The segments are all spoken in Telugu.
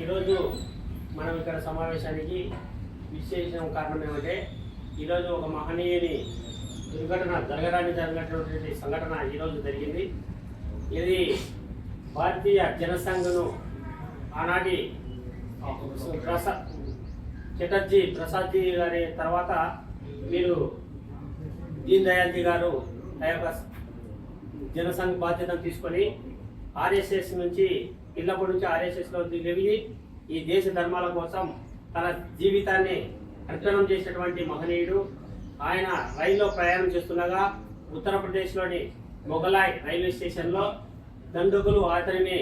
ఈరోజు మనం ఇక్కడ సమావేశానికి విశేషం కారణం ఏమంటే ఈరోజు ఒక మహనీయుని దుర్ఘటన జరగడానికి జరిగినటువంటి సంఘటన ఈరోజు జరిగింది. ఇది భారతీయ జనసంఘను ఆనాటి ప్రసా చటర్జీ ప్రసాద్జీ గారి తర్వాత మీరు దీన్ దయాల్జీ గారు ఆ యొక్క జనసంఘ బాధ్యతను తీసుకొని ఆర్ఎస్ఎస్ నుంచి పిల్లప్పటి నుంచి ఆర్ఎస్ఎస్లో దిగి ఈ దేశ ధర్మాల కోసం తన జీవితాన్ని అర్పణం చేసినటువంటి మహనీయుడు. ఆయన రైల్లో ప్రయాణం చేస్తుండగా ఉత్తరప్రదేశ్లోని మొగలాయ్ రైల్వే స్టేషన్లో దండకులు అతనిని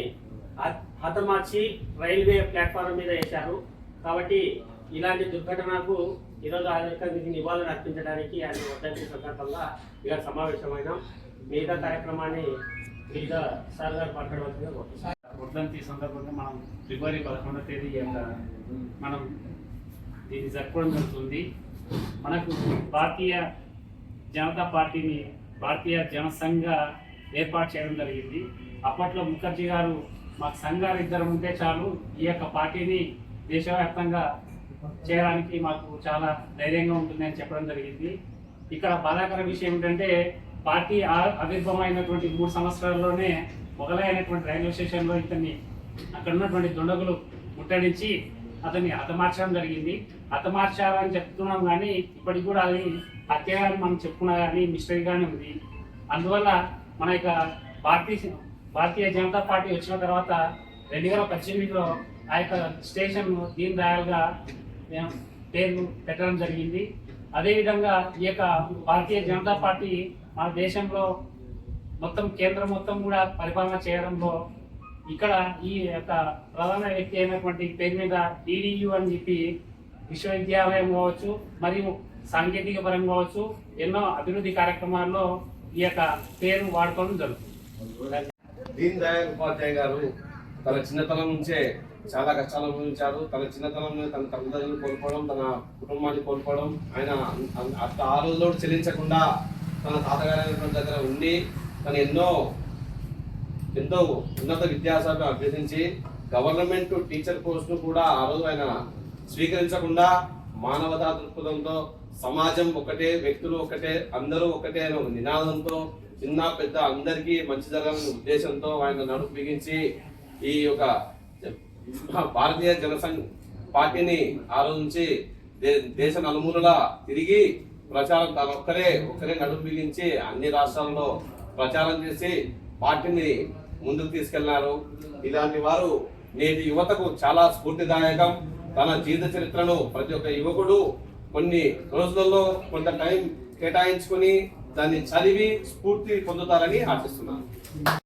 హతమార్చి రైల్వే ప్లాట్ఫారం మీద వేశారు. కాబట్టి ఇలాంటి దుర్ఘటనకు ఈరోజు ఆయనకి నివాళులు అర్పించడానికి ఆయన వర్ధంతి సందర్భంగా ఇక్కడ సమావేశమైనాం. మిగతా కార్యక్రమాన్ని వివిధ సార్ గారు మాట్లాడవలసిందిగా కోరుతున్నాం. వర్ధంతి సందర్భంగా మనం ఫిబ్రవరి పదకొండవ తేదీ మనం దీన్ని జరుపుకోవడం జరుగుతుంది. మనకు భారతీయ జనతా పార్టీని భారతీయ జనసంఘ ఏర్పాటు చేయడం జరిగింది. అప్పట్లో ముఖర్జీ గారు మాకు సంఘాలు ఇద్దరు ఉంటే చాలు ఈ యొక్క పార్టీని దేశవ్యాప్తంగా చేయడానికి మాకు చాలా ధైర్యంగా ఉంటుందని చెప్పడం జరిగింది. ఇక్కడ బాధాకర విషయం ఏంటంటే పార్టీ ఆ- మూడు సంవత్సరాల్లోనే మొదలైనటువంటి రైల్వే స్టేషన్లో ఇతన్ని అక్కడ ఉన్నటువంటి దుండగులు ముట్టడించి అతన్ని హతమార్చడం జరిగింది. హతమార్చాలని చెప్తున్నాం కానీ ఇప్పటికి కూడా అది హత్య మనం చెప్పుకున్నా కానీ మిస్టరీగానే ఉంది. అందువల్ల మన యొక్క భారతీయ భారతీయ జనతా పార్టీ వచ్చిన తర్వాత రెండు వేల పద్దెనిమిదిలో ఆ యొక్క స్టేషన్ దీన్ దయాల్గా మేము పేరు పెట్టడం జరిగింది. అదేవిధంగా ఈ యొక్క భారతీయ జనతా పార్టీ మన దేశంలో మొత్తం కేంద్రం మొత్తం కూడా పరిపాలన చేయడంలో ఇక్కడ ఈ యొక్క ప్రధాన వ్యక్తి అయినటువంటి పేరు మీద డిడియు అని చెప్పి విశ్వవిద్యాలయం కావచ్చు మరియు సాంకేతిక పరంగా కావచ్చు ఎన్నో అభివృద్ధి కార్యక్రమాల్లో ఈ యొక్క పేరు వాడుకోవడం జరుగుతుంది. దీన్ దయాల్ ఉపాధ్యాయ గారు తన చిన్నతనం నుంచే చాలా కష్టాలు అనుభవించాడు తన చిన్నతనంలో తన తల్లిదండ్రులు కోల్పోవడం తన కుటుంబాన్ని కోల్పోవడం ఆయన అత్త అట్ట ఆ రోజులో చెల్లించకుండా తన తాతగారైనటువంటి దగ్గర ఉండి తను ఎన్నో ఎంతో ఉన్నత విద్యాశాఖ అభ్యసించి గవర్నమెంట్ టీచర్ పోస్ట్ను కూడా ఆ రోజు ఆయన స్వీకరించకుండా మానవతా దృక్పథంతో సమాజం ఒకటే వ్యక్తులు ఒకటే అందరూ ఒకటే అనే ఒక నినాదంతో చిన్న పెద్ద అందరికీ మంచి జరగాలనే ఉద్దేశంతో ఆయన నడుపు బిగించి ఈ యొక్క భారతీయ జనసంఘ్ పార్టీని ఆలోచించి దే- దేశ నలుమూలలా తిరిగి ప్రచారం తన ఒక్కరే ఒక్కరే నడుపు బిగించి అన్ని రాష్ట్రాల్లో ప్రచారం చేసి పార్టీని ముందుకు తీసుకెళ్ళారు ఇలాంటి వారు నేటి యువతకు చాలా స్ఫూర్తిదాయకం. తన జీవిత చరిత్రను ప్రతి ఒక్క యువకుడు కొన్ని రోజులలో కొంత టైం కేటాయించుకొని దాన్ని చదివి స్ఫూర్తి పొందుతారని ఆశిస్తున్నాను.